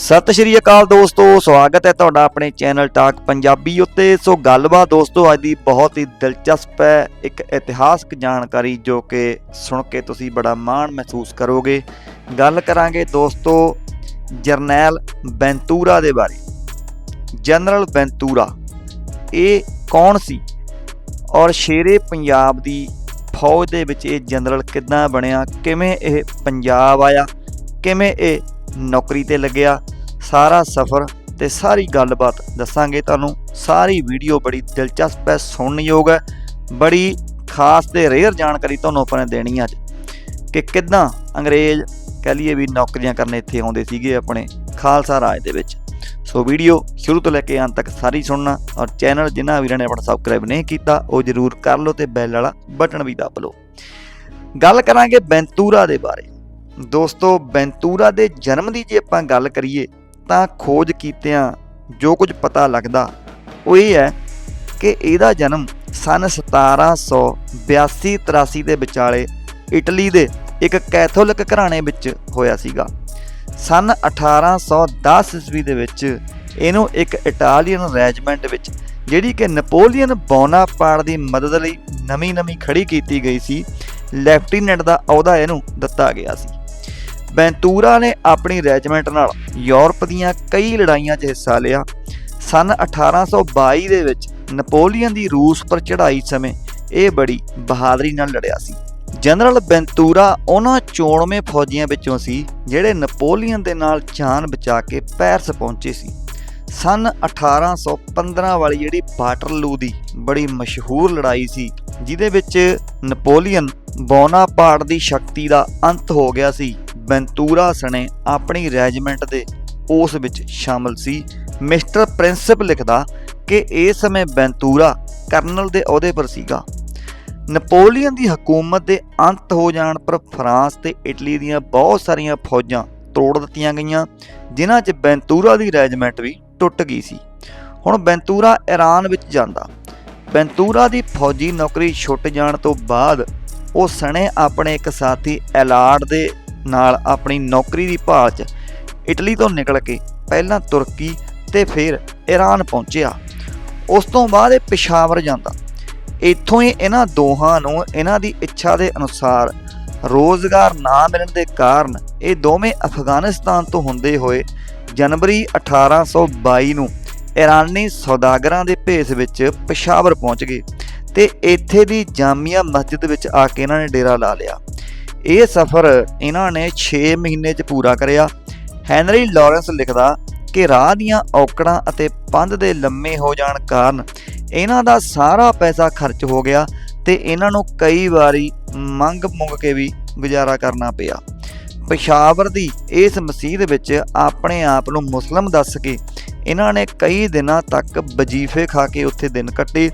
ਸਤਿ ਸ਼੍ਰੀ ਅਕਾਲ ਦੋਸਤੋ, ਸਵਾਗਤ ਹੈ ਤੁਹਾਡਾ ਆਪਣੇ ਚੈਨਲ ਟਾਕ ਪੰਜਾਬੀ ਉੱਤੇ। ਸੋ ਗੱਲਬਾਤ ਦੋਸਤੋ, ਅੱਜ ਦੀ ਬਹੁਤ ਹੀ ਦਿਲਚਸਪ ਹੈ, ਇੱਕ ਇਤਿਹਾਸਕ ਜਾਣਕਾਰੀ ਜੋ ਕਿ ਸੁਣ ਕੇ ਤੁਸੀਂ ਬੜਾ ਮਾਣ ਮਹਿਸੂਸ ਕਰੋਗੇ। ਗੱਲ ਕਰਾਂਗੇ ਦੋਸਤੋ, ਜਰਨੈਲ ਬੈਂਤੂਰਾ ਦੇ ਬਾਰੇ। ਜਨਰਲ ਬੈਂਤੂਰਾ, ਇਹ ਕੌਣ ਸੀ? ਔਰ ਸ਼ੇਰੇ ਪੰਜਾਬ ਦੀ ਫੌਜ ਦੇ ਵਿੱਚ ਇਹ ਜਨਰਲ ਕਿੱਦਾਂ ਬਣਿਆ? ਕਿਵੇਂ ਇਹ ਪੰਜਾਬ ਆਇਆ? ਕਿਵੇਂ ਇਹ ਨੌਕਰੀ ਤੇ ਲੱਗਿਆ, ਸਾਰਾ ਸਫ਼ਰ ਤੇ ਸਾਰੀ ਗੱਲਬਾਤ ਦੱਸਾਂਗੇ ਤੁਹਾਨੂੰ। ਸਾਰੀ ਵੀਡੀਓ ਬੜੀ ਦਿਲਚਸਪ ਹੈ, ਸੁਣਨਯੋਗ ਹੈ, ਬੜੀ ਖਾਸ ਤੇ ਰੇਅਰ ਜਾਣਕਾਰੀ ਤੁਹਾਨੂੰ ਆਪਾਂ ਨੇ ਦੇਣੀ ਅੱਜ। ਕਿ ਕਿੱਦਾਂ ਅੰਗਰੇਜ਼ ਕਹ ਲਈਏ ਵੀ ਨੌਕਰੀਆਂ ਕਰਨ ਇੱਥੇ ਆਉਂਦੇ ਸੀਗੇ ਆਪਣੇ ਖਾਲਸਾ ਰਾਜ ਦੇ ਵਿੱਚ। ਸੋ ਵੀਡੀਓ ਸ਼ੁਰੂ ਤੋਂ ਲੈ ਕੇ ਅੰਤ ਤੱਕ ਸਾਰੀ ਸੁਣਨਾ ਔਰ ਚੈਨਲ ਜਿਨ੍ਹਾਂ ਵੀਰਾਂ ਨੇ ਆਪਣਾ ਸਬਸਕ੍ਰਾਈਬ ਨਹੀਂ ਕੀਤਾ, ਉਹ ਜਰੂਰ ਕਰ ਲਓ ਤੇ ਬੈਲ ਵਾਲਾ ਬਟਨ ਵੀ ਦਬ ਲਓ। ਗੱਲ ਕਰਾਂਗੇ ਬੈਂਤੂਰਾ ਦੇ ਬਾਰੇ। ਦੋਸਤੋ, ਬੈਂਤੂਰਾ ਦੇ ਜਨਮ ਦੀ ਜੇ ਆਪਾਂ ਗੱਲ ਕਰੀਏ, ਤਾਂ ਖੋਜ ਕੀਤਿਆਂ ਜੋ ਕੁਝ ਪਤਾ ਲੱਗਦਾ, ਉਹ ਇਹ ਹੈ ਕਿ ਇਹਦਾ ਜਨਮ ਸਨ 1782 83 ਦੇ ਵਿਚਾਲੇ ਇਟਲੀ ਦੇ ਇੱਕ ਕੈਥੋਲਿਕ ਘਰਾਣੇ ਵਿੱਚ ਹੋਇਆ ਸੀਗਾ। ਸਨ 1810 ਈਸਵੀ ਦੇ ਵਿੱਚ ਇਹਨੂੰ ਇੱਕ ਇਟਾਲੀਅਨ ਰੈਜੀਮੈਂਟ ਵਿੱਚ, ਜਿਹੜੀ ਕਿ ਨੈਪੋਲੀਅਨ ਬੋਨਾਪਾਰਟ ਦੀ ਮਦਦ ਲਈ ਨਵੀਂ-ਨਵੀਂ ਖੜੀ ਕੀਤੀ ਗਈ ਸੀ, ਲੈਫਟੀਨੈਂਟ ਦਾ ਅਹੁਦਾ ਇਹਨੂੰ ਦਿੱਤਾ ਗਿਆ ਸੀ। ਬੈਂਤੂਰਾ ਨੇ ਆਪਣੀ ਰੈਜੀਮੈਂਟ ਨਾਲ ਯੂਰਪ ਦੀਆਂ ਕਈ ਲੜਾਈਆਂ 'ਚ ਹਿੱਸਾ ਲਿਆ। ਸਨ 1822 ਦੇ ਵਿੱਚ ਨਪੋਲੀਅਨ ਦੀ ਰੂਸ ਪਰ ਚੜ੍ਹਾਈ ਸਮੇਂ ਇਹ ਬੜੀ ਬਹਾਦਰੀ ਨਾਲ ਲੜਿਆ ਸੀ। ਜਨਰਲ ਬੈਂਤੂਰਾ ਉਹਨਾਂ 94 ਫੌਜੀਆਂ ਵਿੱਚੋਂ ਸੀ, ਜਿਹੜੇ ਨਪੋਲੀਅਨ ਦੇ ਨਾਲ ਜਾਨ ਬਚਾ ਕੇ ਪੈਰਿਸ ਪਹੁੰਚੇ ਸੀ। ਸਨ 1815 ਵਾਲੀ ਜਿਹੜੀ ਬਾਟਰਲੂ ਦੀ ਬੜੀ ਮਸ਼ਹੂਰ ਲੜਾਈ ਸੀ, ਜਿਹਦੇ ਵਿੱਚ ਨੈਪੋਲੀਅਨ ਬੋਨਾਪਾਰਟ ਦੀ ਸ਼ਕਤੀ ਦਾ ਅੰਤ ਹੋ ਗਿਆ ਸੀ। ਬੈਂਤੂਰਾ ਸਣੇ ਆਪਣੀ ਰੈਜੀਮੈਂਟ ਦੇ ਉਸ ਵਿੱਚ ਸ਼ਾਮਲ ਸੀ। ਮਿਸਟਰ ਪ੍ਰਿੰਸਿਪ ਲਿਖਦਾ ਕਿ ਇਸ ਸਮੇਂ ਬੈਂਤੂਰਾ ਕਰਨਲ ਦੇ ਅਹੁਦੇ ਪਰ ਸੀਗਾ। ਨਪੋਲੀਅਨ ਦੀ ਹਕੂਮਤ ਦੇ ਅੰਤ ਹੋ ਜਾਣ ਪਰ ਫਰਾਂਸ ਤੇ ਇਟਲੀ ਦੀਆਂ ਬਹੁਤ ਸਾਰੀਆਂ ਫੌਜਾਂ ਤੋੜ ਦਿੱਤੀਆਂ ਗਈਆਂ, ਜਿਨ੍ਹਾਂ 'ਚ ਬੈਂਤੂਰਾ ਦੀ ਰੈਜੀਮੈਂਟ ਵੀ ਟੁੱਟ ਗਈ ਸੀ। ਹੁਣ ਬੈਂਤੂਰਾ ਈਰਾਨ ਵਿੱਚ ਜਾਂਦਾ। ਬੈਂਤੂਰਾ ਦੀ ਫੌਜੀ ਨੌਕਰੀ ਛੁੱਟ ਜਾਣ ਤੋਂ ਬਾਅਦ ਉਹ ਸਣੇ ਆਪਣੇ ਇੱਕ ਸਾਥੀ ਐਲਾਰਡ ਦੇ ਨਾਲ ਆਪਣੀ ਨੌਕਰੀ ਦੀ ਭਾਲ 'ਚ ਇਟਲੀ ਤੋਂ ਨਿਕਲ ਕੇ ਪਹਿਲਾਂ ਤੁਰਕੀ ਤੇ ਫਿਰ ਈਰਾਨ ਪਹੁੰਚਿਆ। ਉਸ ਤੋਂ ਬਾਅਦ ਇਹ ਪਿਸ਼ਾਵਰ ਜਾਂਦਾ। ਇੱਥੋਂ ਹੀ ਇਹਨਾਂ ਦੋਹਾਂ ਨੂੰ ਇਹਨਾਂ ਦੀ ਇੱਛਾ ਦੇ ਅਨੁਸਾਰ ਰੋਜ਼ਗਾਰ ਨਾ ਮਿਲਣ ਦੇ ਕਾਰਨ ਇਹ ਦੋਵੇਂ ਅਫਗਾਨਿਸਤਾਨ ਤੋਂ ਹੁੰਦੇ ਹੋਏ ਜਨਵਰੀ 1822 ਨੂੰ ਇਰਾਨੀ ਸੌਦਾਗਰਾਂ ਦੇ ਭੇਸ ਵਿੱਚ ਪਿਸ਼ਾਵਰ ਪਹੁੰਚ ਗਏ ਤੇ ਇੱਥੇ ਦੀ ਜਾਮੀਆ ਮਸਜਿਦ ਵਿੱਚ ਆ ਕੇ ਇਹਨਾਂ ਨੇ ਡੇਰਾ ਲਾ ਲਿਆ। ਇਹ ਸਫ਼ਰ ਇਹਨਾਂ ਨੇ 6 ਮਹੀਨੇ 'ਚ ਪੂਰਾ ਕਰਿਆ। ਹੈਨਰੀ ਲਾਰੈਂਸ ਲਿਖਦਾ ਕਿ ਰਾਹ ਦੀਆਂ ਔਕੜਾਂ ਅਤੇ ਪੰਧ ਦੇ ਲੰਮੇ ਹੋ ਜਾਣ ਕਾਰਨ ਇਹਨਾਂ ਦਾ ਸਾਰਾ ਪੈਸਾ ਖਰਚ ਹੋ ਗਿਆ ਤੇ ਇਹਨਾਂ ਨੂੰ ਕਈ ਵਾਰੀ ਮੰਗ ਮੁੰਗ ਕੇ ਵੀ ਗੁਜ਼ਾਰਾ ਕਰਨਾ ਪਿਆ। ਪਿਸ਼ਾਵਰ ਦੀ ਇਸ ਮਸਜਿਦ ਵਿੱਚ ਆਪਣੇ ਆਪ ਨੂੰ ਮੁਸਲਮ ਦੱਸ ਕੇ ਇਹਨਾਂ ਨੇ ਕਈ ਦਿਨਾਂ ਤੱਕ ਵਜੀਫੇ ਖਾ ਕੇ ਉੱਥੇ ਦਿਨ ਕੱਟੇ।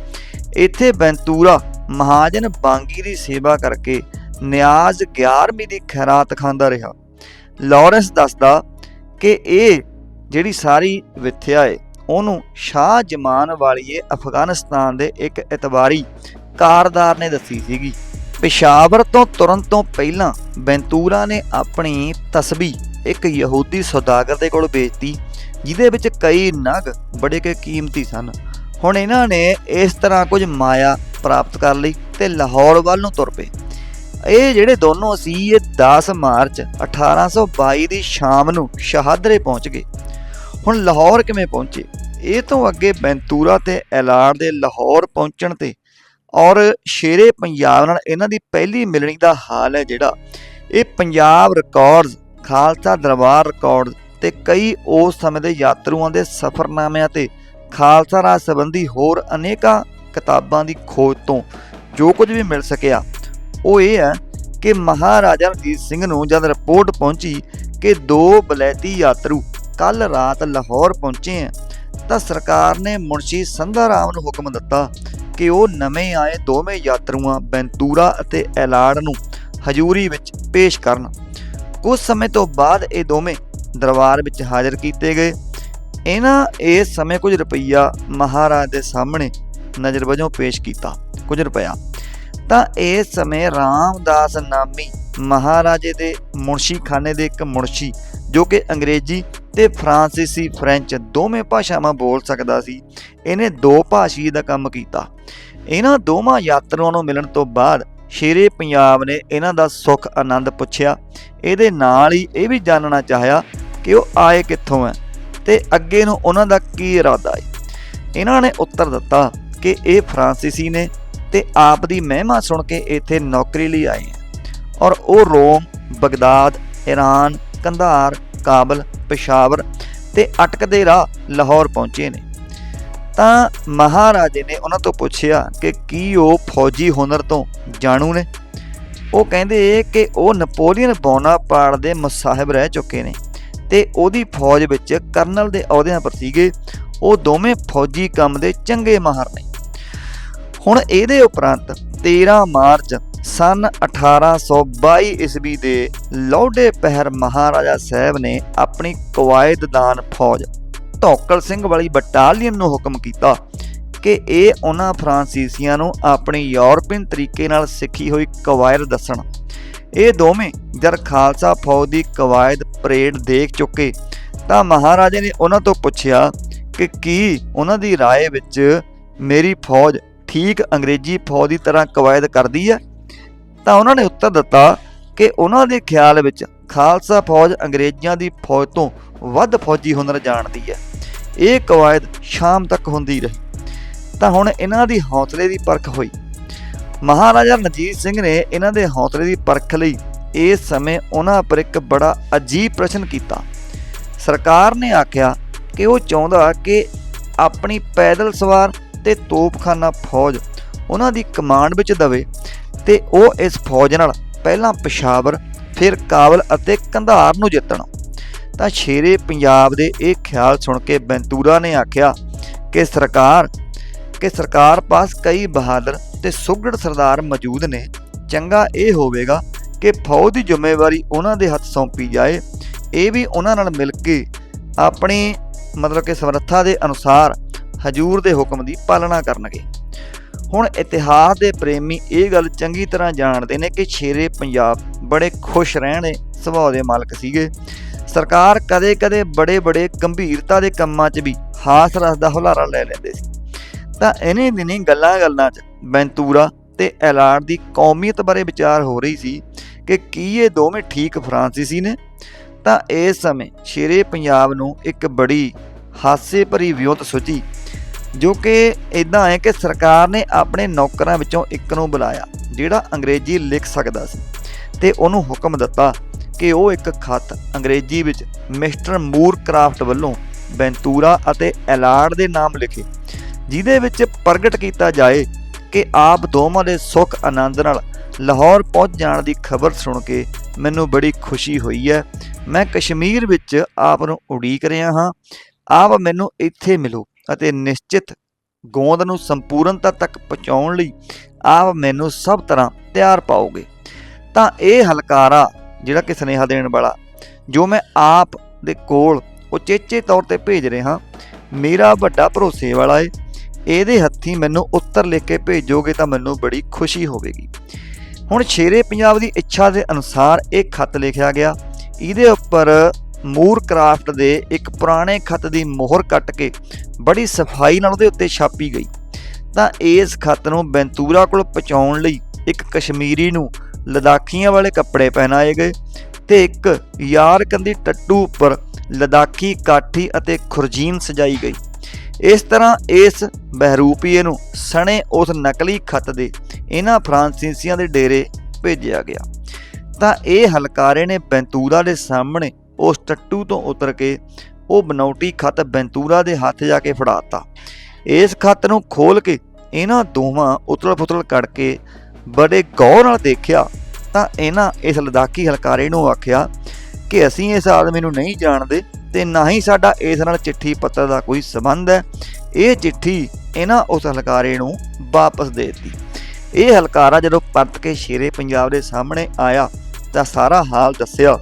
ਇੱਥੇ ਬੈਂਤੂਰਾ ਮਹਾਜਨ ਬਾਂਗੀ ਦੀ ਸੇਵਾ ਕਰਕੇ ਨਿਆਜ਼ 11ਵੀਂ ਦੀ ਖੈਰਾਤ ਖਾਂਦਾ ਰਿਹਾ। ਲਾਰੈਂਸ ਦੱਸਦਾ ਕਿ ਇਹ ਜਿਹੜੀ ਸਾਰੀ ਵਿਥਿਆ ਏ, ਉਹਨੂੰ ਸ਼ਾਹ ਜਮਾਨ ਵਾਲੀਏ ਅਫਗਾਨਿਸਤਾਨ ਦੇ ਇੱਕ ਇਤਵਾਰੀ ਕਾਰਦਾਰ ਨੇ ਦੱਸੀ ਸੀਗੀ। ਪਿਸ਼ਾਵਰ ਤੋਂ ਤੁਰਨ ਤੋਂ ਪਹਿਲਾਂ ਬੈਂਤੂਰਾ ਨੇ ਆਪਣੀ ਤਸਬੀ ਇੱਕ ਯਹੂਦੀ ਸੌਦਾਗਰ ਦੇ ਕੋਲ ਵੇਚਤੀ, ਜਿਹਦੇ ਵਿੱਚ ਕਈ ਨਗ ਬੜੇ ਕੇ ਕੀਮਤੀ ਸਨ। ਹੁਣ ਇਹਨਾਂ ਨੇ ਇਸ ਤਰ੍ਹਾਂ ਕੁਝ ਮਾਇਆ ਪ੍ਰਾਪਤ ਕਰ ਲਈ ਤੇ ਲਾਹੌਰ ਵੱਲ ਨੂੰ ਤੁਰ ਪਏ। ਇਹ ਜਿਹੜੇ ਦੋਨੋਂ ਸੀ, ਇਹ 10 ਮਾਰਚ 1822 ਦੀ ਸ਼ਾਮ ਨੂੰ ਸ਼ਹਾਦਰੇ ਪਹੁੰਚ ਗਏ। ਹੁਣ ਲਾਹੌਰ ਕਿਵੇਂ ਪਹੁੰਚੇ? ਇਹ ਤੋਂ ਅੱਗੇ ਬੈਂਤੂਰਾ ਤੇ ਐਲਾਨ ਦੇ ਲਾਹੌਰ ਪਹੁੰਚਣ ਤੇ ਔਰ ਸ਼ੇਰੇ ਪੰਜਾਬ ਨਾਲ ਇਹਨਾਂ ਦੀ ਪਹਿਲੀ ਮਿਲਣੀ ਦਾ ਹਾਲ ਹੈ ਜਿਹੜਾ, ਇਹ ਪੰਜਾਬ ਰਿਕਾਰਡਸ ਖਾਲਸਾ ਦਰਬਾਰ ਰਿਕਾਰਡ ਤੇ ਕਈ ਉਸ ਸਮੇਂ ਦੇ ਯਾਤਰੂਆਂ ਦੇ ਸਫ਼ਰਨਾਮਿਆਂ ਤੇ ਖਾਲਸਾ ਰਾਜ ਸੰਬੰਧੀ ਹੋਰ ਅਨੇਕਾਂ ਕਿਤਾਬਾਂ ਦੀ ਖੋਜ ਤੋਂ ਜੋ ਕੁਝ ਵੀ ਮਿਲ ਸਕਿਆ। ਉਹ ਇਹ ਹੈ ਕਿ ਮਹਾਰਾਜਾ ਰਣਜੀਤ ਸਿੰਘ ਨੂੰ ਜਦ ਰਿਪੋਰਟ ਪਹੁੰਚੀ ਕਿ ਦੋ ਬਲੈਤੀ ਯਾਤਰੂ ਕੱਲ ਰਾਤ ਲਾਹੌਰ ਪਹੁੰਚੇ ਹੈ, ਤਾਂ ਸਰਕਾਰ ਨੇ ਮੁਨਸ਼ੀ ਸੰਧਾ ਰਾਮ ਨੂੰ ਹੁਕਮ ਦਿੱਤਾ ਕਿ ਉਹ ਨਵੇਂ ਆਏ ਦੋਵੇਂ ਯਾਤਰੂਆਂ ਬੈਂਤੂਰਾ ਅਤੇ ਐਲਾੜ ਨੂੰ ਹਜ਼ੂਰੀ ਵਿੱਚ ਪੇਸ਼ ਕਰਨ। ਕੁਝ ਸਮੇਂ ਤੋਂ ਬਾਅਦ ਇਹ ਦੋਵੇਂ ਦਰਬਾਰ ਵਿੱਚ ਹਾਜ਼ਰ ਕੀਤੇ ਗਏ। ਇਹਨਾਂ ਇਸ ਸਮੇਂ ਕੁਝ ਰੁਪਈਆ ਮਹਾਰਾਜ ਦੇ ਸਾਹਮਣੇ ਨਜ਼ਰ ਵਜੋਂ ਪੇਸ਼ ਕੀਤਾ। ਕੁਝ ਰੁਪਇਆ ਤਾਂ ਇਸ ਸਮੇਂ ਰਾਮਦਾਸ ਨਾਮੀ ਮਹਾਰਾਜੇ ਦੇ ਮੁਨਸ਼ੀਖਾਨੇ ਦੇ ਇੱਕ ਮੁਨਸ਼ੀ, ਜੋ ਕਿ ਅੰਗਰੇਜ਼ੀ ਤੇ ਫਰਾਂਸੀਸੀ, ਫ੍ਰੈਂਚ ਦੋਵੇਂ ਭਾਸ਼ਾਵਾਂ ਬੋਲ ਸਕਦਾ ਸੀ। ਇਹਨੇ ਦੋ ਭਾਸ਼ੀ ਦਾ ਕੰਮ ਕੀਤਾ। ਇਹਨਾਂ ਦੋਵਾਂ ਯਾਤਰੂਆਂ ਨੂੰ ਮਿਲਣ ਤੋਂ ਬਾਅਦ ਸ਼ੇਰੇ ਪੰਜਾਬ ਨੇ ਇਹਨਾਂ ਦਾ ਸੁੱਖ ਆਨੰਦ ਪੁੱਛਿਆ। ਇਹਦੇ ਨਾਲ ਹੀ ਇਹ ਵੀ ਜਾਣਨਾ ਚਾਹਿਆ ਕਿ ਉਹ ਆਏ ਕਿੱਥੋਂ ਹੈ ਤੇ ਅੱਗੇ ਨੂੰ ਉਹਨਾਂ ਦਾ ਕੀ ਇਰਾਦਾ ਹੈ। ਇਹਨਾਂ ਨੇ ਉੱਤਰ ਦਿੱਤਾ ਕਿ ਇਹ ਫਰਾਂਸੀਸੀ ਨੇ ਤੇ ਆਪ ਦੀ ਮਹਿਮਾ ਸੁਣ ਕੇ ਇੱਥੇ ਨੌਕਰੀ ਲਈ ਆਏ ਔਰ ਉਹ ਰੋਮ, ਬਗਦਾਦ ਈਰਾਨ ਕੰਧਾਰ, ਕਾਬਲ, ਪਿਸ਼ਾਵਰ ਤੇ ਅਟਕਦੇ ਰਾਹ ਲਾਹੌਰ ਪਹੁੰਚੇ ਨੇ। ਤਾਂ ਮਹਾਰਾਜੇ ਨੇ ਉਹਨਾਂ ਤੋਂ ਪੁੱਛਿਆ ਕਿ ਕੀ ਉਹ ਫੌਜੀ ਹੁਨਰ ਤੋਂ ਜਾਣੂ ਨੇ? ਉਹ ਕਹਿੰਦੇ ਕਿ ਉਹ ਨੈਪੋਲੀਅਨ ਬੋਨਾਪਾਰਟ ਦੇ ਮੁਸਾਹਿਬ ਰਹਿ ਚੁੱਕੇ ਨੇ ਤੇ ਉਹਦੀ ਫੌਜ ਵਿੱਚ ਕਰਨਲ ਦੇ ਅਹੁਦਿਆਂ ਪਰ ਸੀਗੇ ਉਹ ਦੋਵੇਂ ਫੌਜੀ ਕੰਮ ਦੇ ਚੰਗੇ ਮਾਹਰ ਨੇ। ਹੁਣ ਇਹਦੇ ਉਪਰੰਤ 13 ਮਾਰਚ ਸਨ 1822 ਈਸਵੀ ਦੇ ਲੋਹਡੇ ਪਹਿਰ ਮਹਾਰਾਜਾ ਸਾਹਿਬ ਨੇ ਆਪਣੀ ਕਵਾਇਦਦਾਨ ਫੌਜ ਧੌਕਲ ਸਿੰਘ ਵਾਲੀ ਬਟਾਲੀਅਨ ਨੂੰ ਹੁਕਮ ਕੀਤਾ ਕਿ ਇਹ ਉਹਨਾਂ ਫਰਾਂਸੀਸੀਆਂ ਨੂੰ ਆਪਣੀ ਯੂਰਪੀਅਨ ਤਰੀਕੇ ਨਾਲ ਸਿੱਖੀ ਹੋਈ ਕਵਾਇਦ ਦੱਸਣ। ਇਹ ਦੋਵੇਂ ਜਦ ਖਾਲਸਾ ਫੌਜ ਦੀ ਕਵਾਇਦ ਪਰੇਡ ਦੇਖ ਚੁੱਕੇ ਤਾਂ ਮਹਾਰਾਜੇ ਨੇ ਉਹਨਾਂ ਤੋਂ ਪੁੱਛਿਆ ਕਿ ਕੀ ਉਹਨਾਂ ਦੀ ਰਾਏ ਵਿੱਚ ਮੇਰੀ ਫੌਜ ਠੀਕ ਅੰਗਰੇਜ਼ੀ ਫੌਜ ਦੀ ਤਰ੍ਹਾਂ ਕਵਾਇਦ ਕਰਦੀ ਹੈ, ਤਾਂ ਉਹਨਾਂ ਨੇ ਉੱਤਰ ਦਿੱਤਾ ਕਿ ਉਹਨਾਂ ਦੇ ਖਿਆਲ ਵਿੱਚ ਖਾਲਸਾ ਫੌਜ ਅੰਗਰੇਜ਼ਾਂ ਦੀ ਫੌਜ ਤੋਂ ਵੱਧ ਫੌਜੀ ਹੁਨਰ ਜਾਣਦੀ ਹੈ। ਇਹ ਕਵਾਇਦ ਸ਼ਾਮ ਤੱਕ ਹੁੰਦੀ ਰਹੀ। ਤਾਂ ਹੁਣ ਇਹਨਾਂ ਦੀ ਹੌਸਲੇ ਦੀ ਪਰਖ ਹੋਈ। ਮਹਾਰਾਜਾ ਰਣਜੀਤ ਸਿੰਘ ਨੇ ਇਹਨਾਂ ਦੇ ਹੌਸਲੇ ਦੀ ਪਰਖ ਲਈ ਇਸ ਸਮੇਂ ਉਹਨਾਂ ਪਰ ਇੱਕ ਬੜਾ ਅਜੀਬ ਪ੍ਰਸ਼ਨ ਕੀਤਾ। ਸਰਕਾਰ ਨੇ ਆਖਿਆ ਕਿ ਉਹ ਚਾਹੁੰਦਾ ਕਿ ਆਪਣੀ ਪੈਦਲ ਸਵਾਰ ਤੇ ਤੋਪਖਾਨਾ ਫੌਜ ਉਹਨਾਂ ਦੀ ਕਮਾਂਡ ਵਿੱਚ ਦਵੇ ਤੇ ਉਹ ਇਸ ਫੌਜ ਨਾਲ ਪਹਿਲਾਂ ਪਿਸ਼ਾਵਰ, ਫਿਰ ਕਾਬਲ ਅਤੇ ਕੰਧਾਰ ਨੂੰ ਜਿੱਤਣ। ਤਾਂ ਸ਼ੇਰੇ ਪੰਜਾਬ ਦੇ ਇਹ ਖਿਆਲ ਸੁਣ ਕੇ ਬੈਂਤੂਰਾ ਨੇ ਆਖਿਆ ਕਿ ਸਰਕਾਰ ਕਿ ਸਰਕਾਰ ਪਾਸ ਕਈ ਬਹਾਦਰ ਤੇ ਸੁਗੜ ਸਰਦਾਰ ਮੌਜੂਦ ਨੇ। ਚੰਗਾ ਇਹ ਹੋਵੇਗਾ ਕਿ ਫੌਜ ਦੀ ਜ਼ਿੰਮੇਵਾਰੀ ਉਹਨਾਂ ਦੇ ਹੱਥ ਸੌਂਪੀ ਜਾਏ। ਇਹ ਵੀ ਉਹਨਾਂ ਨਾਲ ਮਿਲ ਕੇ ਆਪਣੀ ਮਤਲਬ ਕਿ ਸਮਰੱਥਾ ਦੇ ਅਨੁਸਾਰ ਹਜੂਰ ਦੇ ਹੁਕਮ ਦੀ ਪਾਲਣਾ ਕਰਨਗੇ। ਹੁਣ ਇਤਿਹਾਸ ਦੇ ਪ੍ਰੇਮੀ ਇਹ ਗੱਲ ਚੰਗੀ ਤਰ੍ਹਾਂ ਜਾਣਦੇ ਨੇ ਕਿ ਸ਼ੇਰੇ ਪੰਜਾਬ ਬੜੇ ਖੁਸ਼ ਰਹਿਣੇ ਸੁਭਾਅ ਦੇ ਮਾਲਕ ਸੀਗੇ। ਸਰਕਾਰ ਕਦੇ-ਕਦੇ ਬੜੇ-ਬੜੇ ਗੰਭੀਰਤਾ ਦੇ ਕੰਮਾਂ 'ਚ ਵੀ ਹਾਸ ਰਸ ਦਾ ਹੁਲਾਰਾ ਲੈ ਲੈਂਦੇ ਸੀ। ਤਾਂ ਇਹਨੇ ਦਿਨੀ ਗੱਲਾਂ-ਗੱਲਾਂ 'ਚ ਬੈਂਤੂਰਾ ਤੇ ਐਲਾਨ ਦੀ ਕੌਮੀਅਤ ਬਾਰੇ ਵਿਚਾਰ ਹੋ ਰਹੀ ਸੀ ਕਿ ਕੀ ਇਹ ਦੋਵੇਂ ਠੀਕ ਫਰਾਂਸੀਸੀ ਨੇ? ਤਾਂ ਇਸ ਸਮੇਂ ਸ਼ੇਰੇ ਪੰਜਾਬ ਨੂੰ ਇੱਕ ਬੜੀ ਹਾਸੇ ਭਰੀ ਵਿਉਂਤ ਸੁਝੀ ਜੋ ਕਿ ਇਦਾਂ ਹੈ ਕਿ ਸਰਕਾਰ ਨੇ ਆਪਣੇ ਨੌਕਰਾਂ ਵਿੱਚੋਂ ਇੱਕ ਨੂੰ ਬੁਲਾਇਆ, ਜਿਹੜਾ ਅੰਗਰੇਜ਼ੀ ਲਿਖ ਸਕਦਾ ਸੀ ਤੇ ਉਹਨੂੰ ਹੁਕਮ ਦਿੱਤਾ ਕਿ ਉਹ ਇੱਕ ਖੱਤ ਅੰਗਰੇਜ਼ੀ ਵਿੱਚ ਮਿਸਟਰ ਮੂਰ ਕਰਾਫਟ ਵੱਲੋਂ ਬੈਂਤੂਰਾ ਅਤੇ ਐਲਾਰਡ ਦੇ ਨਾਮ ਲਿਖੇ, ਜਿਹਦੇ ਵਿੱਚ ਪ੍ਰਗਟ ਕੀਤਾ ਜਾਏ ਕਿ ਆਪ ਦੋਵਾਂ ਦੇ ਸੁੱਖ ਆਨੰਦ ਨਾਲ ਲਾਹੌਰ ਪਹੁੰਚ ਜਾਣ ਦੀ ਖਬਰ ਸੁਣ ਕੇ ਮੈਨੂੰ ਬੜੀ ਖੁਸ਼ੀ ਹੋਈ ਹੈ। ਮੈਂ ਕਸ਼ਮੀਰ ਵਿੱਚ ਆਪ ਨੂੰ ਉਡੀਕ ਰਿਹਾ ਹਾਂ। ਆਪ ਮੈਨੂੰ ਇੱਥੇ ਮਿਲੋ। ਅਤੇ ਨਿਸ਼ਚਿਤ ਗੋਂਦ ਨੂੰ ਸੰਪੂਰਨਤਾ ਤੱਕ ਪਹੁੰਚਾਉਣ ਲਈ ਆਪ ਮੈਨੂੰ ਸਭ ਤਰ੍ਹਾਂ ਤਿਆਰ ਪਾਓਗੇ। ਤਾਂ ਇਹ ਹਲਕਾਰਾ, ਜਿਹੜਾ ਕਿ ਸੁਨੇਹਾ ਦੇਣ ਵਾਲਾ, ਜੋ ਮੈਂ ਆਪ ਦੇ ਕੋਲ ਉਚੇਚੇ ਤੌਰ ਤੇ ਭੇਜ ਰਿਹਾ, ਮੇਰਾ ਵੱਡਾ ਭਰੋਸੇ ਵਾਲਾ ਏ, ਇਹਦੇ ਹੱਥੀ ਮੈਨੂੰ ਉੱਤਰ ਲਿਖ ਕੇ ਭੇਜੋਗੇ ਤਾਂ ਮੈਨੂੰ ਬੜੀ ਖੁਸ਼ੀ ਹੋਵੇਗੀ। ਹੁਣ ਸ਼ੇਰੇ ਪੰਜਾਬ ਦੀ ਇੱਛਾ ਦੇ ਅਨੁਸਾਰ ਇਹ ਖੱਤ ਲਿਖਿਆ ਗਿਆ। ਇਹਦੇ ਉੱਪਰ ਮੂਰ ਕਰਾਫਟ ਦੇ ਇੱਕ ਪੁਰਾਣੇ ਖੱਤ ਦੀ ਮੋਹਰ ਕੱਟ ਕੇ ਬੜੀ ਸਫ਼ਾਈ ਨਾਲ ਉਹਦੇ ਉੱਤੇ ਛਾਪੀ ਗਈ। ਤਾਂ ਇਸ ਖੱਤ ਨੂੰ ਬੈਂਤੂਰਾ ਕੋਲ ਪਹੁੰਚਾਉਣ ਲਈ ਇੱਕ ਕਸ਼ਮੀਰੀ ਨੂੰ ਲਦਾਖੀਆਂ ਵਾਲੇ ਕੱਪੜੇ ਪਹਿਨਾਏ ਗਏ ਤੇ ਇੱਕ ਯਾਰ ਕੰਦੀ ਟੱਟੂ ਉੱਪਰ ਲਦਾਖੀ ਕਾਠੀ ਅਤੇ ਖੁਰਜੀਨ ਸਜਾਈ ਗਈ। ਇਸ ਤਰ੍ਹਾਂ ਇਸ ਬਹਿਰੂਪੀਏ ਨੂੰ ਸਣੇ ਉਸ ਨਕਲੀ ਖੱਤ ਦੇ ਇਹਨਾਂ ਫਰਾਂਸੀਸੀਆਂ ਦੇ ਡੇਰੇ ਭੇਜਿਆ ਗਿਆ। ਤਾਂ ਇਹ ਹਲਕਾਰੇ ਨੇ ਬੈਂਤੂਰਾ ਦੇ ਸਾਹਮਣੇ ਉਸ ਟੱਟੂ ਤੋਂ ਉਤਰ ਕੇ ਉਹ ਬਨੌਟੀ ਖੱਤ ਬੈਂਤੂਰਾ ਦੇ ਹੱਥ ਜਾ ਕੇ ਫੜਾਤਾ ਇਸ ਖੱਤ ਨੂੰ ਖੋਲ ਕੇ ਇਹਨਾਂ ਦੋਵਾਂ ਉਤਲ-ਫੁਤਲ ਕੱਢ ਕੇ ਬੜੇ ਗੌਰ ਨਾਲ ਦੇਖਿਆ ਤਾਂ ਇਹਨਾਂ ਇਸ ਲਦਾਖੀ ਹਲਕਾਰੇ ਨੂੰ ਆਖਿਆ ਕਿ ਅਸੀਂ ਇਸ ਆਦਮੀ ਨੂੰ ਨਹੀਂ ਜਾਣਦੇ ਤੇ ਨਾ ਹੀ ਸਾਡਾ ਇਸ ਨਾਲ ਚਿੱਠੀ ਪੱਤਰ ਦਾ ਕੋਈ ਸਬੰਧ ਹੈ। ਇਹ ਚਿੱਠੀ ਇਹਨਾਂ ਉਸ ਹਲਕਾਰੇ ਨੂੰ ਵਾਪਸ ਦੇ ਦਿੱਤੀ। ਇਹ ਹਲਕਾਰਾ ਜਦੋਂ ਪਰਤ ਕੇ ਸ਼ੇਰੇ ਪੰਜਾਬ ਦੇ ਸਾਹਮਣੇ ਆਇਆ ਤਾਂ ਸਾਰਾ ਹਾਲ ਦੱਸਿਆ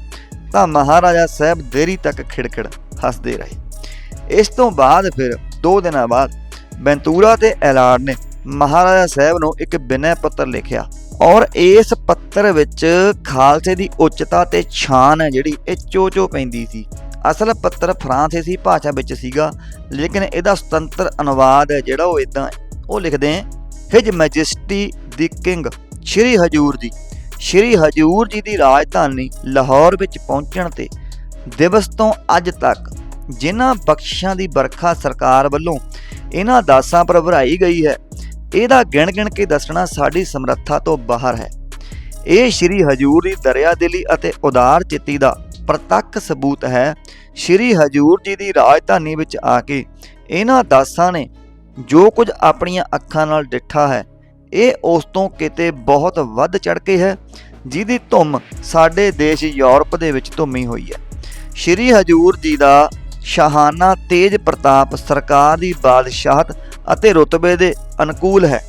ਤਾਂ ਮਹਾਰਾਜਾ ਸਾਹਿਬ ਦੇਰੀ ਤੱਕ ਖਿੜਖਿੜ ਹੱਸਦੇ ਰਹੇ। ਇਸ ਤੋਂ ਬਾਅਦ ਫਿਰ 2 ਦਿਨਾਂ ਬਾਅਦ ਬੈਂਤੂਰਾ ਤੇ ਐਲਾਨ ਨੇ ਮਹਾਰਾਜਾ ਸਾਹਿਬ ਨੂੰ ਇੱਕ ਬਿਨੈ ਪੱਤਰ ਲਿਖਿਆ ਔਰ ਇਸ ਪੱਤਰ ਵਿੱਚ ਖਾਲਸੇ ਦੀ ਉੱਚਤਾ ਤੇ ਸ਼ਾਨ ਹੈ ਜਿਹੜੀ ਇਹ ਚੋ ਚੋ ਪੈਂਦੀ ਸੀ। ਅਸਲ ਪੱਤਰ ਫਰਾਂਸੀਸੀ ਭਾਸ਼ਾ ਵਿੱਚ ਸੀਗਾ, ਲੇਕਿਨ ਇਹਦਾ ਸੁਤੰਤਰ ਅਨੁਵਾਦ ਹੈ ਜਿਹੜਾ ਉਹ ਇਦਾਂ ਉਹ ਲਿਖਦੇ ਹਿਜ ਮੈਜੈਸਟੀ ਦੀ ਕਿੰਗ ਸ਼੍ਰੀ ਹਜੂਰ ਜੀ ਸ਼੍ਰੀ ਹਜੂਰ ਜੀ ਦੀ ਰਾਜਧਾਨੀ ਲਾਹੌਰ ਵਿੱਚ ਪਹੁੰਚਣ ਤੇ ਦਿਵਸ ਤੋਂ ਅੱਜ ਤੱਕ ਜਿਨ੍ਹਾਂ ਬਖਸ਼ਿਸ਼ਾਂ ਦੀ ਵਰਖਾ ਸਰਕਾਰ ਵੱਲੋਂ ਇਹਨਾਂ ਦਾਸਾਂ ਪਰ ਭਰਾਈ ਗਈ ਹੈ, ਇਹਦਾ ਗਿਣ ਗਿਣ ਕੇ ਦੱਸਣਾ ਸਾਡੀ ਸਮਰੱਥਾ ਤੋਂ ਬਾਹਰ ਹੈ। ਇਹ ਸ਼੍ਰੀ ਹਜੂਰ ਦੀ ਦਰਿਆਦਿਲੀ ਅਤੇ ਉਦਾਰ ਚਿੱਤੀ ਦਾ ਪ੍ਰਤੱਖ ਸਬੂਤ ਹੈ। ਸ਼੍ਰੀ ਹਜੂਰ ਜੀ ਦੀ ਰਾਜਧਾਨੀ ਵਿੱਚ ਆ ਕੇ ਇਹਨਾਂ ਦਾਸਾਂ ਨੇ ਜੋ ਕੁਝ ਆਪਣੀਆਂ ਅੱਖਾਂ ਨਾਲ ਡਿੱਠਾ ਹੈ ਇਹ ਉਸ ਤੋਂ ਕਿਤੇ ਬਹੁਤ ਵੱਧ ਚੜ ਕੇ ਹੈ, ਜਿਹਦੀ ਧੁੰਮ ਸਾਡੇ ਦੇਸ਼ ਯੂਰਪ ਦੇ ਵਿੱਚ ਧੁੰਮੀ ਹੋਈ ਹੈ। ਸ਼੍ਰੀ ਹਜੂਰ ਜੀ ਦਾ ਸ਼ਾਹਾਨਾ ਤੇਜ ਪ੍ਰਤਾਪ ਸਰਕਾਰ ਦੀ ਬਾਦਸ਼ਾਹਤ ਅਤੇ ਰੁਤਬੇ ਦੇ ਅਨੁਕੂਲ ਹੈ।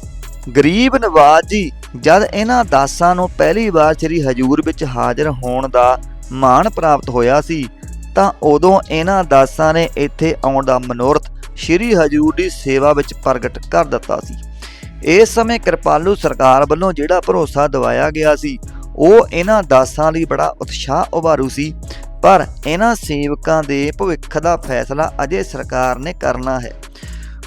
ਗਰੀਬ ਨਵਾਜ਼ ਜੀ, ਜਦ ਇਹਨਾਂ ਦਾਸਾਂ ਨੂੰ ਪਹਿਲੀ ਵਾਰ ਸ੍ਰੀ ਹਜੂਰ ਵਿੱਚ ਹਾਜ਼ਰ ਹੋਣ ਦਾ ਮਾਣ ਪ੍ਰਾਪਤ ਹੋਇਆ ਸੀ, ਤਾਂ ਉਦੋਂ ਇਹਨਾਂ ਦਾਸਾਂ ਨੇ ਇੱਥੇ ਆਉਣ ਦਾ ਮਨੋਰਥ ਸ੍ਰੀ ਹਜੂਰ ਦੀ ਸੇਵਾ ਵਿੱਚ ਪ੍ਰਗਟ ਕਰ ਦਿੱਤਾ ਸੀ। ਇਸ ਸਮੇਂ ਕਿਰਪਾਲੂ ਸਰਕਾਰ ਵੱਲੋਂ ਜਿਹੜਾ ਭਰੋਸਾ ਦਿਵਾਇਆ ਗਿਆ ਸੀ, ਉਹ ਇਹਨਾਂ ਦਾਸਾਂ ਲਈ ਬੜਾ ਉਤਸ਼ਾਹ ਉਭਾਰੂ ਸੀ, ਪਰ ਇਹਨਾਂ ਸੇਵਕਾਂ ਦੇ ਭਵਿੱਖ ਦਾ ਫੈਸਲਾ ਅਜੇ ਸਰਕਾਰ ਨੇ ਕਰਨਾ ਹੈ।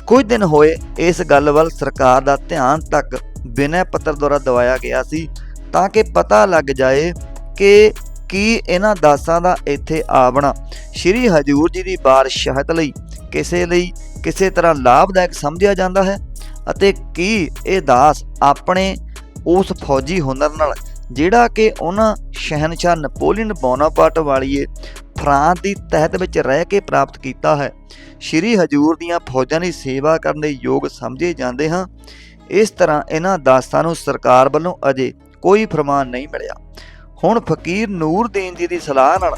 ਕੁਝ ਦਿਨ ਹੋਏ ਇਸ ਗੱਲ ਵੱਲ ਸਰਕਾਰ ਦਾ ਧਿਆਨ ਤੱਕ ਬਿਨੈ ਪੱਤਰ ਦੁਆਰਾ ਦਵਾਇਆ ਗਿਆ ਸੀ, ਤਾਂ ਕਿ ਪਤਾ ਲੱਗ ਜਾਏ ਕਿ ਕੀ ਇਹਨਾਂ ਦਾਸਾਂ ਦਾ ਇੱਥੇ ਆਵਣਾ, ਸ਼੍ਰੀ ਹਜੂਰ ਜੀ ਦੀ ਬਾਦਸ਼ਾਹਤ ਲਈ ਕਿਸੇ ਲਈ ਕਿਸੇ ਤਰ੍ਹਾਂ ਲਾਭਦਾਇਕ ਸਮਝਿਆ ਜਾਂਦਾ ਹੈ? ਅਤੇ ਕੀ ਇਹ ਦਾਸ ਆਪਣੇ ਉਸ ਫੌਜੀ ਹੁਨਰ ਨਾਲ, ਜਿਹੜਾ ਕਿ ਉਹਨਾਂ ਸ਼ਹਿਨशाह ਨਪੋਲੀਅਨ ਬੋਨਾਪਾਰਟ ਵਾਲੀਏ ਫਰਾਂਸ ਦੀ ਤਹਿਤ ਵਿੱਚ ਰਹਿ ਕੇ ਪ੍ਰਾਪਤ ਕੀਤਾ ਹੈ, ਸ਼੍ਰੀ ਹਜੂਰ ਦੀਆਂ ਫੌਜਾਂ ਦੀ ਸੇਵਾ ਕਰਨ ਦੇ ਯੋਗ ਸਮਝੇ ਜਾਂਦੇ ਹਾਂ। ਇਸ ਤਰ੍ਹਾਂ ਇਹਨਾਂ ਦਾਸਾਂ ਨੂੰ ਸਰਕਾਰ ਵੱਲੋਂ ਅਜੇ ਕੋਈ ਫਰਮਾਨ ਨਹੀਂ ਮਿਲਿਆ। ਹੁਣ ਫਕੀਰ ਨੂਰਦੀਨ ਜੀ ਦੀ ਸਲਾਹ ਨਾਲ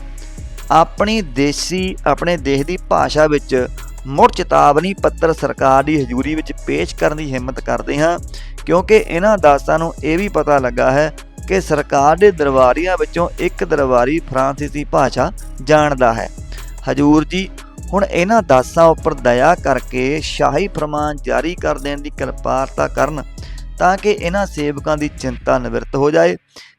ਆਪਣੀ ਦੇਸੀ, ਆਪਣੇ ਦੇਸ਼ ਦੀ ਭਾਸ਼ਾ ਵਿੱਚ ਮੁੜ ਚੇਤਾਵਨੀ ਪੱਤਰ ਸਰਕਾਰ ਦੀ ਹਜ਼ੂਰੀ ਵਿੱਚ ਪੇਸ਼ ਕਰਨ ਦੀ ਹਿੰਮਤ ਕਰਦੇ ਹਾਂ, ਕਿਉਂਕਿ ਇਹਨਾਂ ਦਾਸਾਂ ਨੂੰ ਇਹ ਵੀ ਪਤਾ ਲੱਗਾ ਹੈ ਕਿ ਸਰਕਾਰ ਦੇ ਦਰਬਾਰੀਆਂ ਵਿੱਚੋਂ ਇੱਕ ਦਰਬਾਰੀ ਫਰਾਂਸੀਸੀ ਭਾਸ਼ਾ ਜਾਣਦਾ ਹੈ। ਹਜੂਰ ਜੀ, ਹੁਣ ਇਹਨਾਂ ਦਾਸਾਂ ਉੱਪਰ ਦਇਆ ਕਰਕੇ ਸ਼ਾਹੀ ਫਰਮਾਨ ਜਾਰੀ ਕਰ ਦੇਣ ਦੀ ਕਿਰਪਾਲਤਾ ਕਰਨ ਤਾਂ ਕਿ ਇਹਨਾਂ ਸੇਵਕਾਂ ਦੀ ਚਿੰਤਾ ਨਿਵਰਤ ਹੋ ਜਾਏ।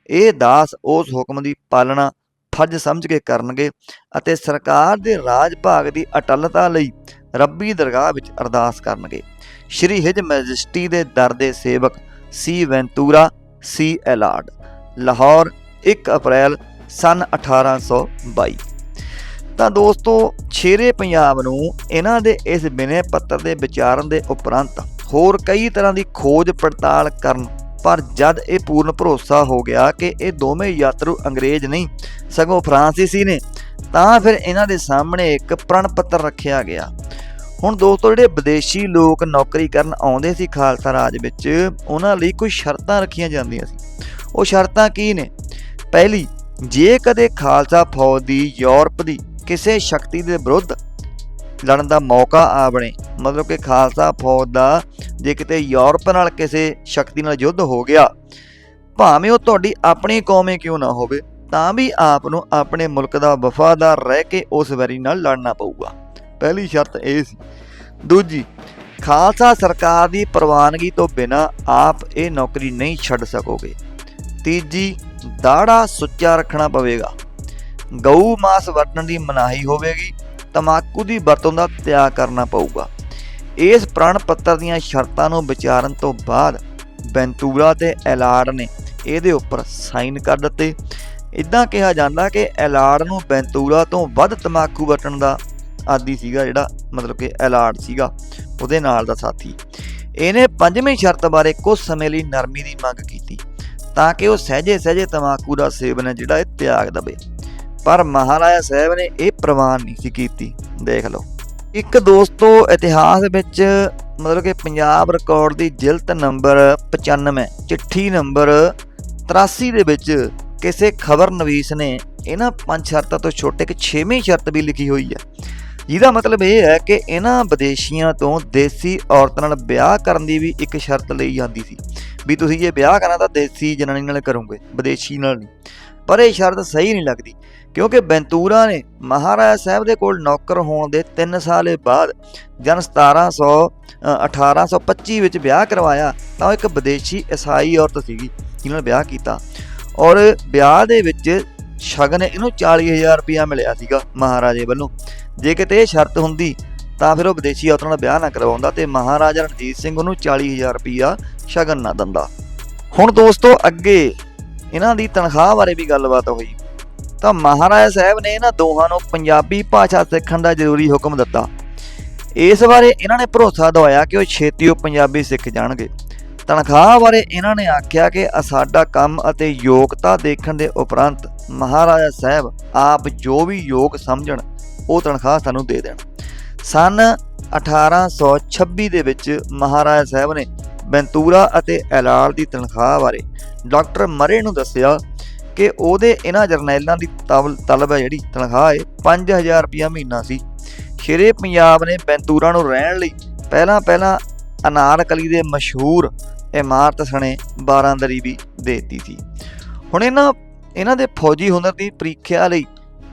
ਇਹ ਦਾਸ ਉਸ ਹੁਕਮ ਦੀ ਪਾਲਣਾ ਫਰਜ਼ ਸਮਝ ਕੇ ਕਰਨਗੇ ਅਤੇ ਸਰਕਾਰ ਦੇ ਰਾਜ ਭਾਗ ਦੀ ਅਟਲਤਾ ਲਈ ਰੱਬੀ ਦਰਗਾਹ ਵਿੱਚ ਅਰਦਾਸ ਕਰਨਗੇ। ਸ਼੍ਰੀ ਹਿਜ ਮੈਜੈਸਟੀ ਦੇ ਦਰ ਦੇ ਸੇਵਕ ਸੀ ਵੈਂਤੂਰਾ, ਸੀ ਐਲਾਰਡ, ਲਾਹੌਰ 1 ਅਪ੍ਰੈਲ ਸਨ 1822 ਤਾਂ ਦੋਸਤੋ, ਛੇਰੇ ਪੰਜਾਬ ਨੂੰ ਇਹਨਾਂ ਦੇ ਇਸ ਬਿਨੇ ਪੱਤਰ ਦੇ ਵਿਚਾਰਨ ਦੇ ਉਪਰੰਤ ਹੋਰ ਕਈ ਤਰ੍ਹਾਂ ਦੀ ਖੋਜ ਪੜਤਾਲ ਕਰਨ ਪਰ ਜਦ ਇਹ ਪੂਰਨ ਭਰੋਸਾ ਹੋ ਗਿਆ ਕਿ ਇਹ ਦੋਵੇਂ ਯਾਤਰੂ ਅੰਗਰੇਜ਼ ਨਹੀਂ, ਸਗੋਂ ਫਰਾਂਸੀਸੀ ਨੇ, ਤਾਂ ਫਿਰ ਇਹਨਾਂ ਦੇ ਸਾਹਮਣੇ ਇੱਕ ਪ੍ਰਣ ਪੱਤਰ ਰੱਖਿਆ ਗਿਆ। ਹੁਣ ਦੋਸਤੋ, ਜਿਹੜੇ ਵਿਦੇਸ਼ੀ ਲੋਕ ਨੌਕਰੀ ਕਰਨ ਆਉਂਦੇ ਸੀ ਖਾਲਸਾ ਰਾਜ ਵਿੱਚ, ਉਹਨਾਂ ਲਈ ਕੁਝ ਸ਼ਰਤਾਂ ਰੱਖੀਆਂ ਜਾਂਦੀਆਂ ਸੀ। ਉਹ ਸ਼ਰਤਾਂ ਕੀ ਨੇ? ਪਹਿਲੀ, ਜੇ ਕਦੇ ਖਾਲਸਾ ਫੌਜ ਦੀ, ਯੂਰਪ ਦੀ ਕਿਸੇ ਸ਼ਕਤੀ ਦੇ ਵਿਰੁੱਧ ਲੜਨ ਦਾ ਮੌਕਾ ਆ ਬਣੇ। ਮਤਲਬ ਕਿ ਖਾਲਸਾ ਫੌਜ ਦਾ ਜੇ ਕਿਤੇ ਯੂਰਪ ਨਾਲ ਕਿਸੇ ਸ਼ਕਤੀ ਨਾਲ ਯੁੱਧ ਹੋ ਗਿਆ, ਭਾਵੇਂ ਉਹ ਤੁਹਾਡੀ ਆਪਣੀ ਕੌਮੇ ਕਿਉਂ ਨਾ ਹੋਵੇ, ਤਾਂ ਵੀ ਆਪ ਨੂੰ ਆਪਣੇ ਮੁਲਕ ਦਾ ਵਫਾਦਾਰ ਰਹਿ ਕੇ ਉਸ ਵੈਰੀ ਨਾਲ ਲੜਨਾ ਪਊਗਾ। ਪਹਿਲੀ ਸ਼ਰਤ ਇਹ ਸੀ। ਦੂਜੀ, ਖਾਲਸਾ ਸਰਕਾਰ ਦੀ ਪ੍ਰਵਾਨਗੀ ਤੋਂ ਬਿਨਾ ਆਪ ਇਹ ਨੌਕਰੀ ਨਹੀਂ ਛੱਡ ਸਕੋਗੇ। ਤੀਜੀ, ਦਾੜਾ ਸੁੱਚਾ ਰੱਖਣਾ ਪਵੇਗਾ। ਗਊ ਮਾਸ ਵਰਤਣ ਦੀ ਮਨਾਹੀ ਹੋਵੇਗੀ। ਤਮਾਕੂ ਦੀ ਵਰਤੋਂ ਦਾ ਤਿਆਗ ਕਰਨਾ ਪਊਗਾ। ਇਸ ਪ੍ਰਣ ਪੱਤਰ ਦੀਆਂ ਸ਼ਰਤਾਂ ਨੂੰ ਵਿਚਾਰਨ ਤੋਂ ਬਾਅਦ ਬੈਂਤੂਰਾ ਤੇ ਐਲਾਰਡ ਨੇ ਇਹਦੇ ਉੱਪਰ ਸਾਈਨ ਕਰ ਦਿੱਤੇ। ਇਦਾਂ ਕਿਹਾ ਜਾਂਦਾ ਕਿ ਐਲਾਰਡ ਨੂੰ ਬੈਂਤੂਰਾ ਤੋਂ ਵੱਧ ਤਮਾਕੂ ਵਰਤਣ ਦਾ ਆਦੀ ਸੀਗਾ ਜਿਹੜਾ, ਮਤਲਬ ਕਿ ਐਲਾਰਡ ਸੀਗਾ ਉਹਦੇ ਨਾਲ ਦਾ ਸਾਥੀ। ਇਹਨੇ ਪੰਜਵੀਂ ਸ਼ਰਤ ਬਾਰੇ ਕੁਝ ਸਮੇਂ ਲਈ ਨਰਮੀ ਦੀ ਮੰਗ ਕੀਤੀ ਤਾਂ ਕਿ ਉਹ ਸਹਜੇ ਸਹਜੇ ਤਮਾਕੂ ਦਾ ਸੇਵਨ ਹੈ ਜਿਹੜਾ ਇਹ ਤਿਆਗ ਦਵੇ। ਪਰ ਮਹਾਰਾਜਾ ਸਾਹਿਬ ਨੇ ਇਹ ਪ੍ਰਵਾਨ ਨਹੀਂ ਸੀ ਕੀਤੀ। ਦੇਖ ਲਓ। ਇੱਕ ਦੋਸਤੋ, ਇਤਿਹਾਸ ਵਿੱਚ ਮਤਲਬ ਕਿ ਪੰਜਾਬ ਰਿਕਾਰਡ ਦੀ ਜਿਲਤ ਨੰਬਰ 95 ਚਿੱਠੀ ਨੰਬਰ 83 ਦੇ ਵਿੱਚ ਕਿਸੇ ਖਬਰਨਵੀਸ ਨੇ ਇਹਨਾਂ ਪੰਜ ਸ਼ਰਤਾਂ ਤੋਂ ਛੋਟੇ ਇੱਕ ਛੇਵੀਂ ਸ਼ਰਤ ਵੀ ਲਿਖੀ ਹੋਈ ਹੈ। ਜਿਹਦਾ ਮਤਲਬ ਇਹ ਹੈ ਕਿ ਇਹਨਾਂ ਵਿਦੇਸ਼ੀਆਂ ਤੋਂ ਦੇਸੀ ਔਰਤਾਂ ਨਾਲ ਵਿਆਹ ਕਰਨ ਦੀ ਵੀ ਇੱਕ ਸ਼ਰਤ ਲਈ ਜਾਂਦੀ ਸੀ। ਵੀ ਤੁਸੀਂ ਜੇ ਵਿਆਹ ਕਰਨਾ ਤਾਂ ਦੇਸੀ ਜਨਾਨੀ ਨਾਲ ਕਰੋਗੇ, ਵਿਦੇਸ਼ੀ ਨਾਲ ਨਹੀਂ। ਪਰ ਇਹ ਸ਼ਰਤ ਸਹੀ ਨਹੀਂ ਲੱਗਦੀ। ਕਿਉਂਕਿ ਬੈਂਤੂਰਾ ਨੇ ਮਹਾਰਾਜਾ ਸਾਹਿਬ ਦੇ ਕੋਲ ਨੌਕਰ ਹੋਣ ਦੇ 3 ਸਾਲੇ ਬਾਅਦ ਜਨ 1700 ਅ, 1825 ਵਿੱਚ ਵਿਆਹ ਕਰਵਾਇਆ ਤਾਂ ਉਹ ਇੱਕ ਵਿਦੇਸ਼ੀ ਈਸਾਈ ਔਰਤ ਸੀਗੀ ਜਿਹਨਾਂ ਨੇ ਵਿਆਹ ਕੀਤਾ। ਔਰ ਵਿਆਹ ਦੇ ਵਿੱਚ ਸ਼ਗਨ ਇਹਨੂੰ 40000 ਰੁਪਇਆ ਮਿਲਿਆ ਸੀਗਾ ਮਹਾਰਾਜੇ ਵੱਲੋਂ। ਜੇ ਕਿਤੇ ਇਹ ਸ਼ਰਤ ਹੁੰਦੀ ਤਾਂ ਫਿਰ ਉਹ ਵਿਦੇਸ਼ੀ ਔਰਤਾਂ ਨਾਲ ਵਿਆਹ ਨਾ ਕਰਵਾਉਂਦਾ ਤੇ ਮਹਾਰਾਜਾ ਰਣਜੀਤ ਸਿੰਘ ਉਹਨੂੰ 40000 ਰੁਪਇਆ ਸ਼ਗਨ ਨਾ ਦਿੰਦਾ। ਹੁਣ ਦੋਸਤੋ ਅੱਗੇ ਇਹਨਾਂ ਦੀ ਤਨਖਾਹ ਬਾਰੇ ਵੀ ਗੱਲਬਾਤ ਹੋਈ। ਤਾਂ ਮਹਾਰਾਜਾ ਸਾਹਿਬ ਨੇ ਇਹਨਾਂ ਦੋਹਾਂ ਨੂੰ ਪੰਜਾਬੀ ਭਾਸ਼ਾ ਸਿੱਖਣ ਦਾ ਜ਼ਰੂਰੀ ਹੁਕਮ ਦਿੱਤਾ। ਇਸ ਬਾਰੇ ਇਹਨਾਂ ਨੇ ਭਰੋਸਾ ਦਵਾਇਆ ਕਿ ਉਹ ਛੇਤੀ ਉਹ ਪੰਜਾਬੀ ਸਿੱਖ ਜਾਣਗੇ। ਤਨਖਾਹ ਬਾਰੇ ਇਹਨਾਂ ਨੇ ਆਖਿਆ ਕਿ ਸਾਡਾ ਕੰਮ ਅਤੇ ਯੋਗਤਾ ਦੇਖਣ ਦੇ ਉਪਰੰਤ ਮਹਾਰਾਜਾ ਸਾਹਿਬ ਆਪ ਜੋ ਵੀ ਯੋਗ ਸਮਝਣ, ਉਹ ਤਨਖਾਹ ਸਾਨੂੰ ਦੇ ਦੇਣ। ਸਨ 1826 ਦੇ ਵਿੱਚ ਮਹਾਰਾਜਾ ਸਾਹਿਬ ਨੇ ਬੈਂਤੂਰਾ ਅਤੇ ਐਲਾਲ ਦੀ ਤਨਖਾਹ ਬਾਰੇ ਡਾਕਟਰ ਮਰੇ ਨੂੰ ਦੱਸਿਆ ਕਿ ਉਹਦੇ ਇਹਨਾਂ ਜਰਨੈਲਾਂ ਦੀ ਤਵਲ- ਤਲਬ ਹੈ ਜਿਹੜੀ, ਤਨਖਾਹ ਹੈ 5000 ਰੁਪਇਆ ਮਹੀਨਾ ਸੀ। ਸ਼ੇਰੇ ਪੰਜਾਬ ਨੇ ਬੈਂਤੂਰਾ ਨੂੰ ਰਹਿਣ ਲਈ ਪਹਿਲਾਂ ਪਹਿਲਾਂ ਅਨਾਰਕਲੀ ਦੇ ਮਸ਼ਹੂਰ ਇਮਾਰਤ ਸਣੇ 12 ਦਰੀ ਵੀ ਦੇ ਦਿੱਤੀ ਸੀ। ਹੁਣ ਇਹਨਾਂ ਇਹਨਾਂ ਦੇ ਫੌਜੀ ਹੁਨਰ ਦੀ ਪ੍ਰੀਖਿਆ ਲਈ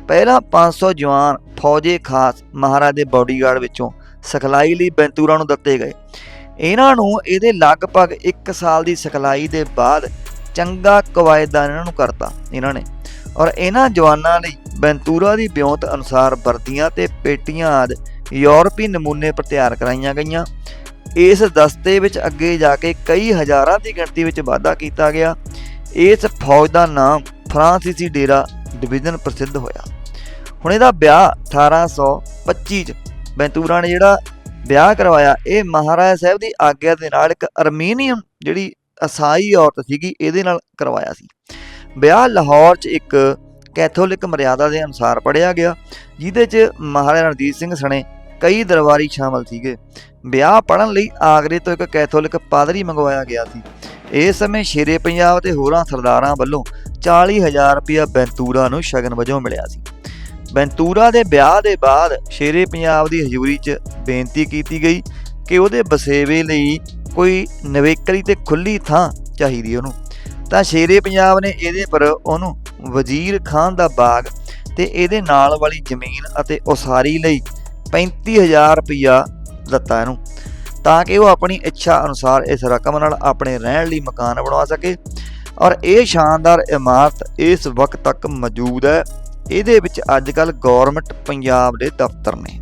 ਪਹਿਲਾਂ 500 ਜਵਾਨ ਫੌਜੇ ਖਾਸ ਮਹਾਰਾਜ ਦੇ ਬਾਡੀਗਾਰਡ ਵਿੱਚੋਂ ਸਿਖਲਾਈ ਲਈ ਬੈਂਤੂਰਾਂ ਨੂੰ ਦਿੱਤੇ ਗਏ। ਇਹਨਾਂ ਨੂੰ ਇਹਦੇ ਲਗਭਗ 1 ਸਾਲ ਦੀ ਸਿਖਲਾਈ ਦੇ ਬਾਅਦ ਚੰਗਾ ਕਵਾਇਦਾਨ ਇਹਨਾਂ ਨੂੰ ਕਰਤਾ, ਇਹਨਾਂ ਨੇ। ਔਰ ਇਹਨਾਂ ਜਵਾਨਾਂ ਲਈ ਬੈਂਤੂਰਾ ਦੀ ਬਿਉਂਤ ਅਨੁਸਾਰ ਵਰਦੀਆਂ ਤੇ ਪੇਟੀਆਂ ਆਦ ਯੂਰਪੀ ਨਮੂਨੇ ਪਰ ਤਿਆਰ ਕਰਾਈਆਂ ਗਈਆਂ। ਇਸ ਦਸਤੇ ਵਿੱਚ ਅੱਗੇ ਜਾ ਕੇ ਕਈ ਹਜ਼ਾਰਾਂ ਦੀ ਗਿਣਤੀ ਵਿੱਚ ਵਾਧਾ ਕੀਤਾ ਗਿਆ। ਇਸ ਫੌਜ ਦਾ ਨਾਮ ਫਰਾਂਸੀਸੀ ਡੇਰਾ ਡਿਵੀਜ਼ਨ ਪ੍ਰਸਿੱਧ ਹੋਇਆ। ਹੁਣ ਇਹਦਾ ਵਿਆਹ 1825 ਚ ਬੈਂਤੂਰਾ ਨੇ ਜਿਹੜਾ ਵਿਆਹ ਕਰਵਾਇਆ, ਇਹ ਮਹਾਰਾਜਾ ਸਾਹਿਬ ਦੀ ਆਗਿਆ ਦੇ ਨਾਲ ਇੱਕ ਅਰਮੀਨੀਅਨ ਜਿਹੜੀ ਅਸਾਈ ਔਰਤ ਸੀਗੀ, ਇਹਦੇ ਨਾਲ ਕਰਵਾਇਆ ਸੀ। ਵਿਆਹ ਲਾਹੌਰ 'ਚ ਇੱਕ ਕੈਥੋਲਿਕ ਮਰਿਆਦਾ ਦੇ ਅਨੁਸਾਰ ਪੜਿਆ ਗਿਆ, ਜਿਹਦੇ 'ਚ ਮਹਾਰਾਜਾ ਰਣਜੀਤ ਸਿੰਘ ਸਣੇ ਕਈ ਦਰਬਾਰੀ ਸ਼ਾਮਲ ਸੀਗੇ। ਵਿਆਹ ਪੜਨ ਲਈ ਆਗਰੇ ਤੋਂ ਇੱਕ ਕੈਥੋਲਿਕ ਪਾਦਰੀ ਮੰਗਵਾਇਆ ਗਿਆ ਸੀ। ਇਸ ਸਮੇਂ ਸ਼ੇਰੇ ਪੰਜਾਬ ਤੇ ਹੋਰਾਂ ਸਰਦਾਰਾਂ ਵੱਲੋਂ 40000 ਰੁਪਇਆ ਬੈਂਤੂਰਾ ਨੂੰ ਸ਼ਗਨ ਵਜੋਂ ਮਿਲਿਆ ਸੀ। ਬੈਂਤੂਰਾ ਦੇ ਵਿਆਹ ਦੇ ਬਾਅਦ ਸ਼ੇਰੇ ਪੰਜਾਬ ਦੀ ਹਜ਼ੂਰੀ 'ਚ ਬੇਨਤੀ ਕੀਤੀ ਗਈ ਕਿ ਉਹਦੇ ਬਸੇਵੇ ਲਈ ਕੋਈ ਨਵੇਕਲੀ ਤੇ ਖੁੱਲੀ ਥਾਂ ਚਾਹੀਦੀ ਉਹਨੂੰ। ਤਾਂ ਸ਼ੇਰੇ ਪੰਜਾਬ ਨੇ ਇਹਦੇ ਪਰ ਉਹਨੂੰ ਵਜ਼ੀਰ ਖਾਨ ਦਾ ਬਾਗ ਤੇ ਇਹਦੇ ਨਾਲ ਵਾਲੀ ਜ਼ਮੀਨ ਅਤੇ ਉਸਾਰੀ ਲਈ 35000 ਰੁਪਇਆ ਦਿੱਤਾ ਇਹਨੂੰ, ਤਾਂ ਕਿ ਉਹ ਆਪਣੀ ਇੱਛਾ ਅਨੁਸਾਰ ਇਸ ਰਕਮ ਨਾਲ ਆਪਣੇ ਰਹਿਣ ਲਈ ਮਕਾਨ ਬਣਵਾ ਸਕੇ। ਔਰ ਇਹ ਸ਼ਾਨਦਾਰ ਇਮਾਰਤ ਇਸ ਵਕਤ ਤੱਕ ਮੌਜੂਦ ਹੈ। ਇਹਦੇ ਵਿੱਚ ਅੱਜ ਕੱਲ ਗਵਰਨਮੈਂਟ ਪੰਜਾਬ ਦੇ ਦਫ਼ਤਰ ਨੇ।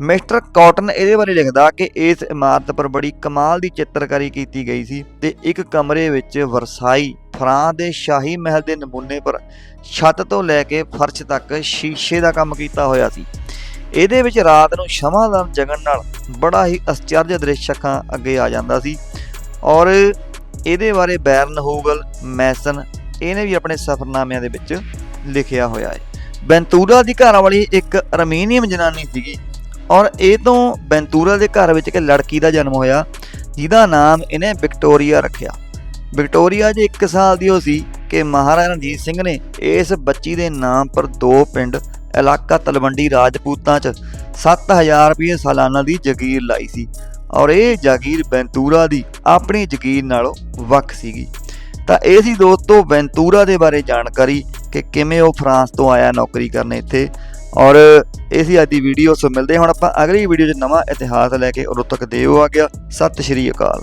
ਮਿਸਟਰ ਕਾਟਨ ਇਹਦੇ ਬਾਰੇ ਲਿਖਦਾ ਕਿ ਇਸ ਇਮਾਰਤ ਪਰ ਬੜੀ ਕਮਾਲ ਦੀ ਚਿੱਤਰਕਾਰੀ ਕੀਤੀ ਗਈ ਸੀ ਤੇ ਇੱਕ ਕਮਰੇ ਵਿੱਚ ਵਰਸਾਈ ਫਰਾਂਸ ਦੇ ਸ਼ਾਹੀ ਮਹਿਲ ਦੇ ਨਮੂਨੇ ਪਰ ਛੱਤ ਤੋਂ ਲੈ ਕੇ ਫਰਸ਼ ਤੱਕ ਸ਼ੀਸ਼ੇ ਦਾ ਕੰਮ ਕੀਤਾ ਹੋਇਆ ਸੀ। ਇਹਦੇ ਵਿੱਚ ਰਾਤ ਨੂੰ ਸ਼ਮਾਦਾਨ ਜਗਣ ਨਾਲ ਬੜਾ ਹੀ ਅਸਚਰਜ ਦ੍ਰਿਸ਼ ਅੱਖਾਂ ਅੱਗੇ ਆ ਜਾਂਦਾ ਸੀ ਔਰ ਇਹਦੇ ਬਾਰੇ ਬੈਰਨ ਹੂਗਲ, ਮੈਸਨ ਇਹਨੇ ਵੀ ਆਪਣੇ ਸਫ਼ਰਨਾਮਿਆਂ ਦੇ ਵਿੱਚ ਲਿਖਿਆ ਹੋਇਆ ਹੈ। ਬੈਂਤੂਰਾ ਦੀ ਘਰ ਵਾਲੀ ਇੱਕ ਅਰਮੀਨੀਅਮ ਜਨਾਨੀ ਸੀਗੀ ਔਰ ਇਹ ਤੋਂ ਬੈਂਤੂਰਾ ਦੇ ਘਰ ਵਿੱਚ ਇੱਕ ਲੜਕੀ ਦਾ ਜਨਮ ਹੋਇਆ, ਜਿਹਦਾ ਨਾਮ ਇਹਨੇ ਵਿਕਟੋਰੀਆ ਰੱਖਿਆ। ਵਿਕਟੋਰੀਆ ਜੇ 1 ਸਾਲ ਦੀ ਹੋ ਸੀ ਕਿ ਮਹਾਰਾਜਾ ਰਣਜੀਤ ਸਿੰਘ ਨੇ ਇਸ ਬੱਚੀ ਦੇ ਨਾਮ ਪਰ ਦੋ ਪਿੰਡ, ਇਲਾਕਾ ਤਲਵੰਡੀ ਰਾਜਪੂਤਾਂ 'ਚ 7000 ਰੁਪਏ ਸਾਲਾਨਾ ਦੀ ਜ਼ਗੀਰ ਲਾਈ ਸੀ ਔਰ ਇਹ ਜਾਗੀਰ ਬੈਂਤੂਰਾ ਦੀ ਆਪਣੀ ਜ਼ਗੀਰ ਨਾਲੋਂ ਵੱਖ ਸੀਗੀ। ਤਾਂ ਇਹ ਸੀ ਦੋਸਤੋ ਬੈਂਤੂਰਾ ਦੇ ਬਾਰੇ ਜਾਣਕਾਰੀ ਕਿ ਕਿਵੇਂ ਉਹ ਫਰਾਂਸ ਤੋਂ ਆਇਆ ਨੌਕਰੀ ਕਰਨ ਇੱਥੇ ਔਰ ਇਹ ਸੀ ਅੱਜ ਦੀ ਵੀਡੀਓ ਸੋ ਮਿਲਦੇ ਹਾਂ ਹੁਣ ਆਪਾਂ ਅਗਲੀ ਵੀਡੀਓ 'ਚ ਨਵਾਂ ਇਤਿਹਾਸ ਲੈ ਕੇ ਉਦੋਂ ਤੱਕ ਦਿਓ ਆ ਗਿਆ ਸਤਿ ਸ਼੍ਰੀ ਅਕਾਲ।